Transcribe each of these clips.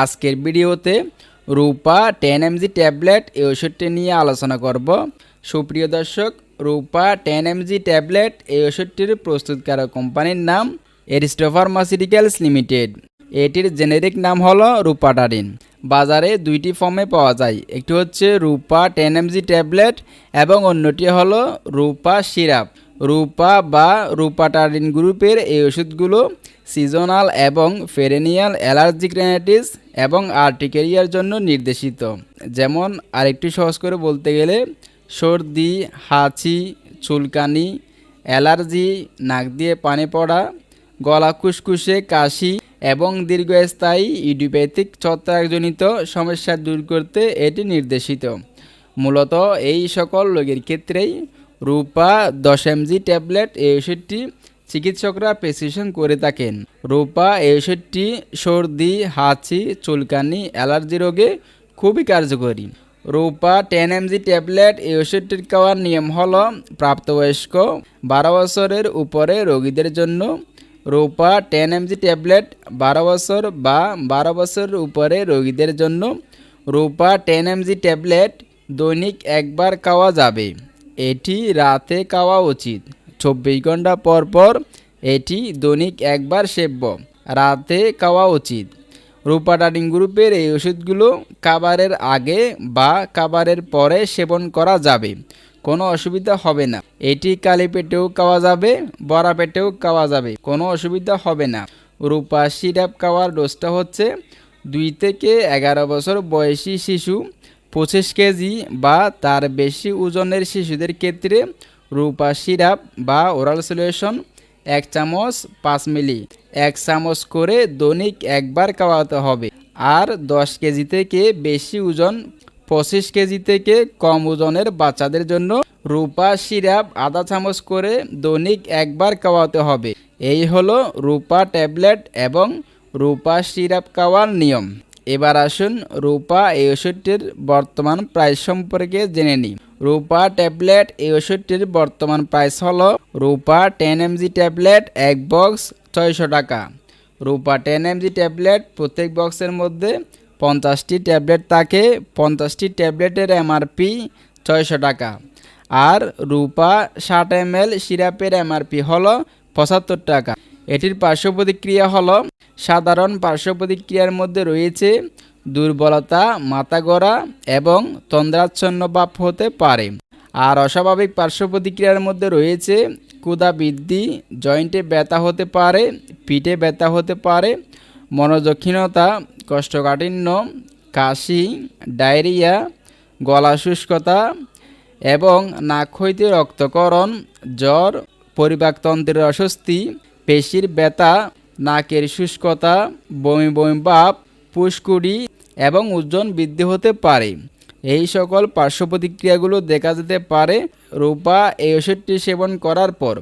আজকের ভিডিওতে রূপা ten MG tablet এই ওষুধটি নিয়ে আলোচনা করব। সুপ্রিয় দর্শক, রূপা টেন এমজি ট্যাবলেট এই ওষুধটির প্রস্তুতকারক কোম্পানির নাম এরিস্টো ফার্মাসিউটিক্যালস লিমিটেড। এটির জেনেরিক নাম হলো রূপাটারিন। বাজারে দুইটি ফর্মে পাওয়া যায়, একটি হচ্ছে রূপা টেন এমজি ট্যাবলেট এবং অন্যটি হলো রূপা সিরাপ। রূপা বা রূপাটারিন গ্রুপের এই ওষুধগুলো সিজনাল এবং ফেরেনিয়াল অ্যালার্জিক রেনাইটিস এবং আর্টিকেরিয়ার জন্য নির্দেশিত। যেমন আরেকটু সহজ করে বলতে গেলে, সর্দি, হাঁচি, চুলকানি, অ্যালার্জি, নাক দিয়ে পানি পড়া, গলা কুসকুসে কাশি এবং দীর্ঘস্থায়ী ইডিওপ্যাথিক ছত্রাকজনিত সমস্যা দূর করতে এটি নির্দেশিত। মূলত এই সকল রোগের ক্ষেত্রেই রূপা দশ এমজি ট্যাবলেট এই ওষুধটি চিকিৎসকরা প্রেসক্রিপশন করে থাকেন। রূপা এই ওষুধটি সর্দি, হাঁচি, চুলকানি, অ্যালার্জি রোগে খুবই কার্যকরী। রূপা, টেন এমজি ট্যাবলেট এই ওষুধটির খাওয়ার নিয়ম হল প্রাপ্তবয়স্ক, বারো বছরের উপরে রোগীদের জন্য। রূপা, টেন এমজি ট্যাবলেট, বারো বছর বা বারো বছরের উপরে রোগীদের জন্য। রূপা, টেন এমজি ট্যাবলেট, দৈনিক একবার খাওয়া যাবে। এটি রাতে খাওয়া উচিত। চব্বিশ ঘণ্টা পর পর এটি দৈনিক একবার সেব্য। রাতে খাওয়া উচিত। রূপা রূপাটাডিং গ্রুপের এই ওষুধগুলো খাবারের আগে বা খাবারের পরে সেবন করা যাবে। কোনো অসুবিধা হবে না। এটি কালি পেটেও খাওয়া যাবে, বড়া পেটেও খাওয়া যাবে। কোনো অসুবিধা হবে না। রূপা সিরাপ খাওয়ার ডোজটা হচ্ছে দুই থেকে এগারো বছর বয়সী শিশু, পঁচিশ কেজি বা তার বেশি ওজনের শিশুদের ক্ষেত্রে রূপা সিরাপ বা ওরাল সলিউশন, এক চামচ পাঁচ মিলি। এক চামচ করে দৈনিক একবার খাওয়াতে হবে। আর দশ কেজি থেকে বেশি ওজন, পঁচিশ কেজি থেকে কম ওজনের বাচ্চাদের জন্য রূপা সিরাপ আধা চামচ করে দৈনিক একবার খাওয়াতে হবে। এই হলো রূপা ট্যাবলেট এবং রূপা সিরাপ খাওয়ার নিয়ম। এবার আসুন রূপা এই ওষুধটির বর্তমান প্রাইস সম্পর্কে জেনে নিই। রূপা ট্যাবলেট এই ওষুধটির বর্তমান প্রাইস হলো রূপা টেন এমজি ট্যাবলেট এক বক্স ছয়শো টাকা। রূপা টেন এমজি ট্যাবলেট প্রত্যেক বক্সের মধ্যে পঞ্চাশটি ট্যাবলেট থাকে, পঞ্চাশটি ট্যাবলেটের এমআরপি ছয়শো টাকা। আর রূপা ষাট এম এল সিরাপের এমআরপি হলো পঁচাত্তর টাকা। এটির পার্শ্ব প্রতিক্রিয়া হলো সাধারণ পার্শ্ব প্রতিক্রিয়ার মধ্যে রয়েছে দুর্বলতা মাথা গড়া এবং তন্দ্রাচ্ছন্ন ভাব হতে পারে। আর অস্বাভাবিক পার্শ্ব প্রতিক্রিয়ার মধ্যে রয়েছে ক্ষুধা বৃদ্ধি, জয়েন্টে ব্যথা হতে পারে, পিঠে ব্যথা হতে পারে মনোযক্ষীণতা কোষ্ঠকাঠিন্য কাশি, ডায়রিয়া, গলা শুষ্কতা এবং নাক হইতে রক্তকরণ, জ্বর, পরিপাকতন্ত্রের অস্বস্তি, পেশির ব্যথা, নাকের শুষ্কতা, বমি বমি ভাব পুষ্কুড়ি এবং ওজন বৃদ্ধি হতে পারে। এই সকল পার্শ্ব প্রতিক্রিয়াগুলো দেখা যেতে পারে রূপা এই ওষুধটি সেবন করার পর।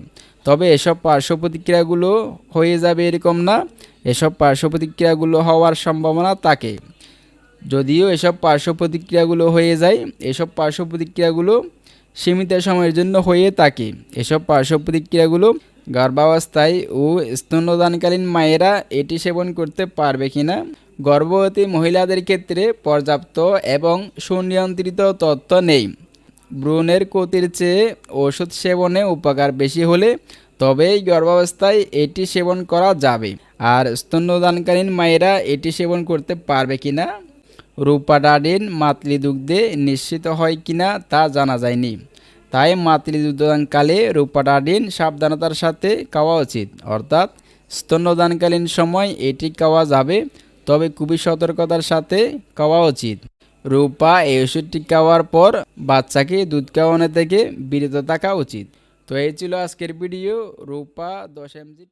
তবে এসব পার্শ্ব প্রতিক্রিয়াগুলো হয়ে যাবে এরকম না, এসব পার্শ্ব প্রতিক্রিয়াগুলো হওয়ার সম্ভাবনা থাকে। যদিও এসব পার্শ্ব প্রতিক্রিয়াগুলো হয়ে যায়, এসব পার্শ্ব প্রতিক্রিয়াগুলো সীমিত সময়ের জন্য হয়ে থাকে। এসব পার্শ্ব প্রতিক্রিয়াগুলো গর্ভাবস্থায় ও স্তন্যদানকালীন মায়েরা এটি সেবন করতে পারবে কিনা গর্ভবতী মহিলাদের ক্ষেত্রে পর্যাপ্ত এবং সুনিয়ন্ত্রিত তথ্য নেই। ভ্রূণের ক্ষতির চেয়ে ওষুধ সেবনে উপকার বেশি হলে তবেই গর্ভাবস্থায় এটি সেবন করা যাবে। আর স্তন্যদানকালীন মায়েরা এটি সেবন করতে পারবে কিনা রূপাডাডিন মাতৃদুগ্ধে নিশ্চিত হয় কিনা তা জানা যায়নি। তাই মাতৃদুগ্ধদানকালে রূপাডাডিন সাবধানতার সাথে খাওয়া উচিত। অর্থাৎ স্তন্যদানকালীন সময় এটি খাওয়া যাবে। তবে খুবই সতর্কতার সাথে খাওয়া উচিত। রূপা এই ওষুধটি খাওয়ার পর বাচ্চাকে দুধ খাওয়ানো থেকে বিরত থাকা উচিত। তো এই ছিল আজকের ভিডিও। রূপা দশ এমজি